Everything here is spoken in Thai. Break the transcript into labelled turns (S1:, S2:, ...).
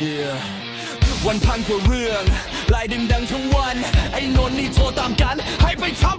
S1: Yeah วันพันกว่าเรื่องไล่ดึงดังทั้งวัน ไอ้นนท์นี่โทรตามกัน ให้ไปทำ